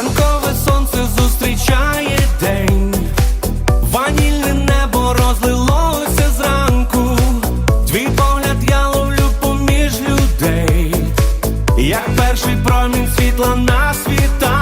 Ранкове сонце зустрічає день, ванільне небо розлилося зранку. Твій погляд я ловлю поміж людей, як перший промінь світла на світах.